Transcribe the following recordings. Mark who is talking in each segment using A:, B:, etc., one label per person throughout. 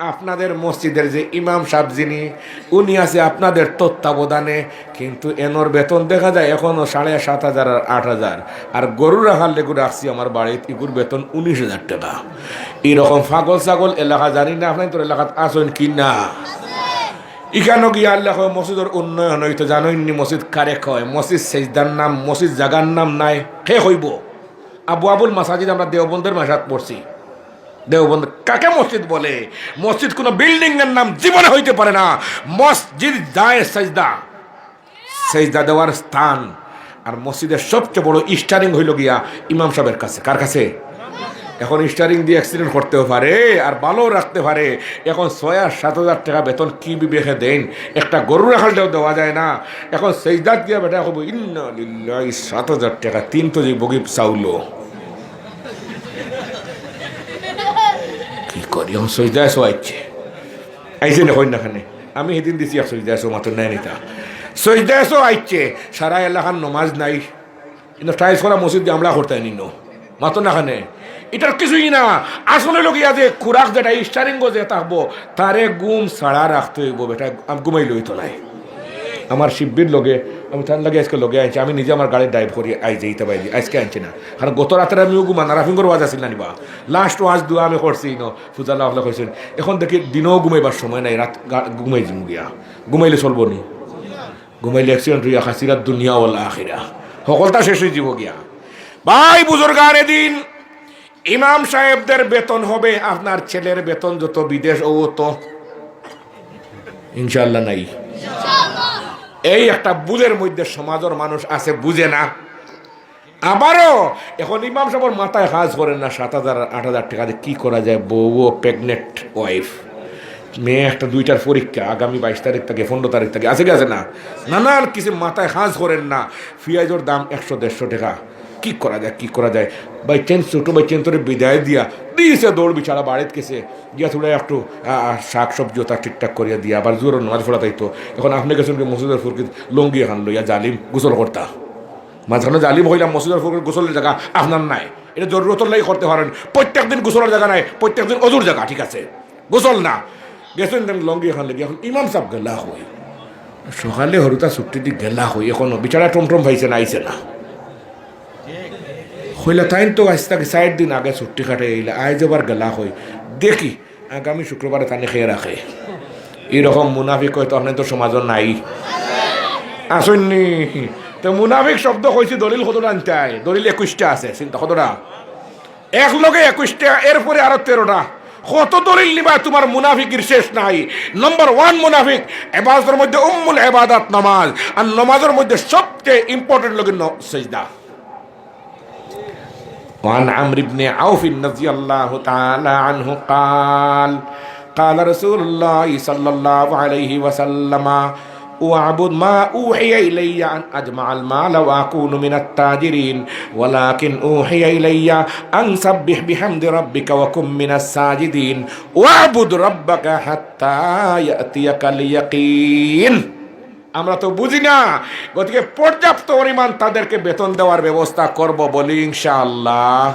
A: আপনাদের মসজিদের যে ইমাম সাহেব যিনি, উনি আছে আপনাদের তত্ত্বাবধানে, কিন্তু এনর বেতন দেখা যায় এখনও সাড়ে সাত হাজার আর আট হাজার। আর গরু রাখার লেগু রাখছি আমার বাড়িতে ইগুর বেতন উনিশ হাজার টাকা। এরকম ফাগল ছাগল এলাকা জানি না আপনি তোর এলাকাত আসেন কি না? ইখানো গিয়া আল্লাহ মসজিদের উন্নয়ন হইতো জানোইনি মসজিদ কারে কয়? মসজিদ সেজদার নাম, মসজিদ জাগার নাম নাই হে হইব। আবু আবুল মাসাজিদ আমরা দেওবন্দের মাসাত পড়ছি। দেওবন্দ কাকে মসজিদ বলে? মসজিদ কোনো বিল্ডিং এর নাম জীবনে হইতে পারে না। মসজিদ যায় সেজদা। সেজদা দেওয়ার স্থান। আর মসজিদের সবচেয়ে বড় স্টারিং হইল গিয়া ইমাম সাহেবের কাছে। কার কাছে? এখন স্টারিং দিয়ে অ্যাক্সিডেন্ট করতেও পারে আর ভালো রাখতে পারে। এখন ছয় আর সাত হাজার টাকা বেতন কী বিবেকে দেন? একটা গরু রাখালটাও দেওয়া যায় না। এখন সেইদাত দিয়া বেটা হব ইন্না সাত হাজার টাকা, তিন তো যে বগি চাউলো। করি এখন সইদা এসো আইছে। আইছে না না খানে, আমি সেদিন দিছি সইদা এসো মাত্র নেয় নিতা। সইদা এসো আইছে, সারা এলাকার নমাজ নাই। কিন্তু টাইলস করা মসজিদ আমরা করতে নিন। মাত্র না খানে। এটার কিছুই না। আসলে লোক ইয়া যে খুরাক যেটা স্টারিং যে থাকব, তারে গুম ছাড়া রাখতে হইব বেটা, আমি ঘুমাই লই তো নাই আমার শিব্বির লগে, আমি তার লাগে আজকে লগে আনছি আমি নিজে আমার গাড়ি ড্রাইভ করি, আই যেতে পারি আজকে আনছি না। কারণ গত রাতের আমিও ঘুমা না রাফিঙ্গর ওয়াজ আসিল না নিবা। লাস্ট ওয়াজ দুয়া আমি করছি ন ফুজাল্লাহ আল্লাহ কইছেন, এখন দেখি দিনও ঘুমাইবার সময় নাই, রাত ঘুমাই যাম গিয়া। ঘুমাইলে চলবো নি? ঘুমাইলে অ্যাক্সিডেন্ট হইয়া খাসিরাত দুনিয়া ওলা আখিরা। সকলটা শেষ হয়ে যাব গিয়া। ভাই বুজুর্গার এদিন ইমাম সাহেবদের বেতন হবে, আপনার ছেলের বেতন যত বিদেশ ও তো ইনশাল্লাহ নাই। এই একটা বুঝের মধ্যে সমাজের মানুষ আছে, বুঝে না। আবারও এখন ইমাম সাহেব মাথায় হাজ করেন না, সাত হাজার, আট হাজার টাকা দিয়ে কী করা যায়? বউ প্রেগনেন্ট ওয়াইফ মেয়ে একটা দুইটার পরীক্ষা, আগামী বাইশ তারিখ থাকে, পনেরো তারিখ থেকে, আছে কি আছে না? নানান কিছু মাথায় হাজ করেন না। পেঁয়াজের দাম একশো, দেড়শো টাকা। কি করা যায়, কি করা যায়? বাই চেঞ্জ ছোটো বাই চেঞ্জ তোরে বিদায় দিয়া। দিয়েছে দৌড় বিছাড়া বাড়িতে গেছে গিয়া থোড়া একটু শাক সবজি তা ঠিকঠাক করিয়া দিয়া। আবার জোর নামাজ পড়া তাইতো এখন আপনি গেছেন মসজিদের ফুরকিত, লঙ্গি এখন লইয়া জালিম গোসল করতা? মাঝখানে জালিম হইলাম, মসজিদের ফুরকিত গোসলের জায়গা আপনার নাই। এটা জরুরতর লাগি করতে পারেন। প্রত্যেক দিন গোসলের জায়গা নাই, প্রত্যেক দিন অজুর জায়গা, ঠিক আছে? গোসল না। গেছেন লঙ্গি এখন লেগে, এখন ইমাম সাহেব গেলা হই। সকালে হরুতা ছুটি দি গেলা হই, এখনও। বিচারা টমটম ভাইছে না, আইছে না। হইলে তাই তো আজ তাকে চার দিন আগে ছুটি কাটে এলে আজ এবার গেলা হই দেখি আগামী শুক্রবারে তানে খেয়ে রাখে এরকম মুনাফিক হয়তো আপনার তো সমাজের নাই আসেননি তো মুনাফিক শব্দ কইছি দলিল কতটা আনতে দলিল একুশটা আছে চিন্তা কতটা এক লগে একুশটা এরপরে আরও তেরোটা কত দলিল নিবা তোমার মুনাফিকের শেষ নাই নম্বর ওয়ান মুনাফিক এবাজের মধ্যে উম্মুল এবাদাত নামাজ আর নামাজের মধ্যে সবচেয়ে ইম্পর্টেন্ট লগে সেজদা وعن عمرو بن عوف رضي الله تعالى عنه قال قال رسول الله صلى الله عليه وسلم واعبد ما أوحي إلي أن أجمع المال وأكون من التاجرين ولكن أوحي إلي أن سبح بحمد ربك وكن من الساجدين واعبد ربك حتى يأتيك اليقين. আমরা তো বুঝি না গতিকে পর্যাপ্ত পরিমাণ তাদেরকে বেতন দেওয়ার ব্যবস্থা করব বলি ইনশাআল্লাহ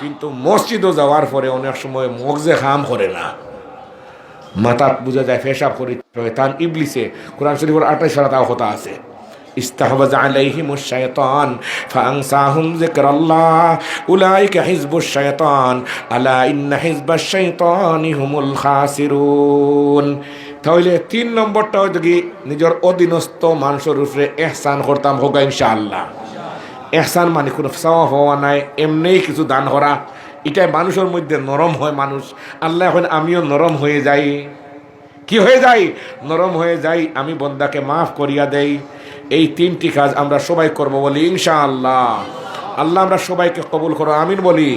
A: কিন্তু মসজিদও যাওয়ার পরে অনেক সময় মগজে খাম করে না মাথাত বুঝা যায় ফেসাব করি শয়তান ইবলিসে কোরআন শরীফের আঠাশ সারা তাও কথা আছে استحوذ عليهم الشيطان فأنساهم ذكر الله أولئك حزب الشيطان ألا إن حزب الشيطان هم الخاسرون তাহলে তিন নম্বরটা কি নিজের অধীনস্থ মানুষের উপরে এহসান করতাম হোক ইনশাআল্লাহ। এহসান মানে কোনো চাওয়া হওয়া নাই এমনিই কিছু দান করা। এটাই মানুষের মধ্যে নরম হয় মানুষ। আল্লাহ এখন আমিও নরম হয়ে যাই। কি হয়ে যাই নরম হয়ে যাই আমি বন্দাকে মাফ করিয়া দেই। এই তিনটি কাজ আমরা সবাই করব বলি ইনশাআল্লাহ। আল্লাহ আমরা সবাইকে কবুল করো, আমিন বলি।